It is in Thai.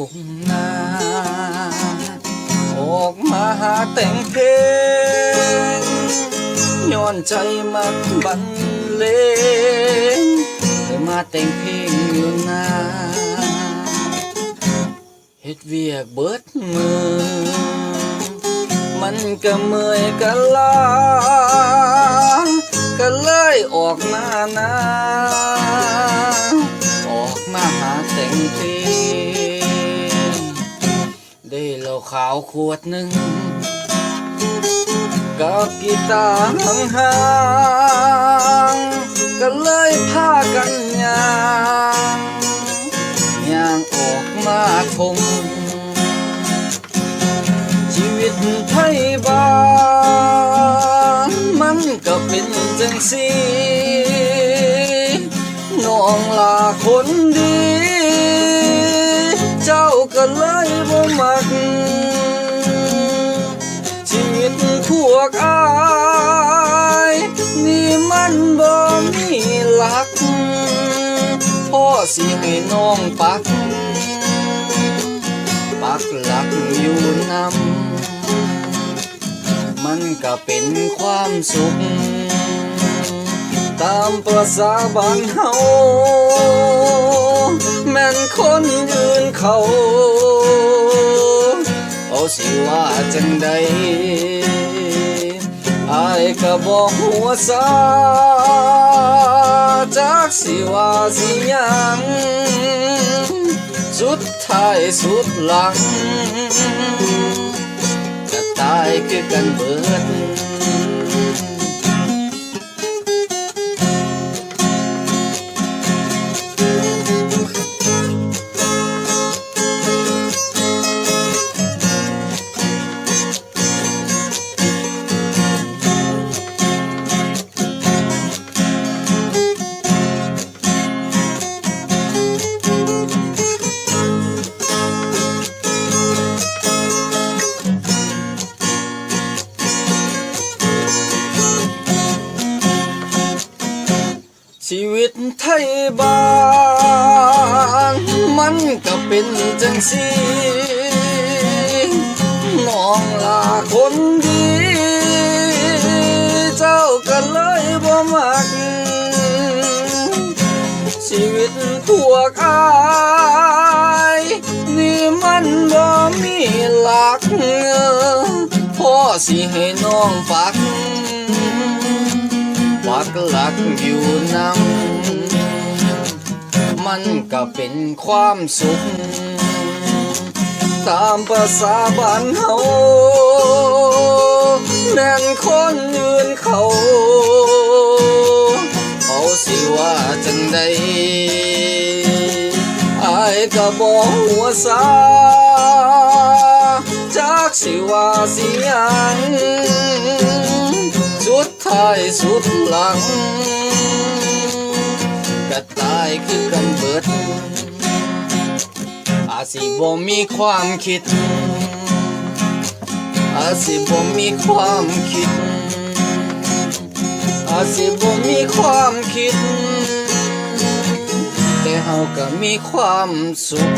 ทุ่งนาออกมาหาแต่งเพลงย้อนใจมักบันเลงเลยมาแต่งเพลงอยู่นาเฮ็ดเวียกเบิดมือ มันก็เมื่อยก็ลาก็เลยออกมานา ได้เหล้าขาวขวดหนึ่งกับกีตาร์ห่างๆก็เลยพากันยางย่างออกมาทงชีวิตไทยบ้านมันก็เป็นจังสีน้องลาคนดี เจ้าก็เลยบ่มัก สิให้น้องปัก ปักหลักอยู่นำมันก็เป็นความสุข ตามประสาบานเฮาแม่นคนอื่นเขา เอาสิว่าจังใด อายก็บอกหัวซาจากสิว่าสิยังสุดท้ายสุดหลังก็ตายคือกันเบิด ชีวิตไทยบ้านมันก็เป็นจังสีน้องลาคนดี เจ้าก็เลยบ่มัก ชีวิตพวกอายนี่มันบ่มีหลักพ่อสิให้น้องปัก ปักหลักอยู่นำมันก็เป็นความสุข ตามภาษาบ้านเฮาแม่นคนยืนเขาเขาสิว่าจังใดอายก็บอกหัวซาจากสิว่าสิยัง ท้ายสุดหลังก็ตายคือกันเบิด อาสิบ่มีความคิด อาสิบ่มีความคิด อาสิบ่มีความคิด แต่เฮาก็มีความสุข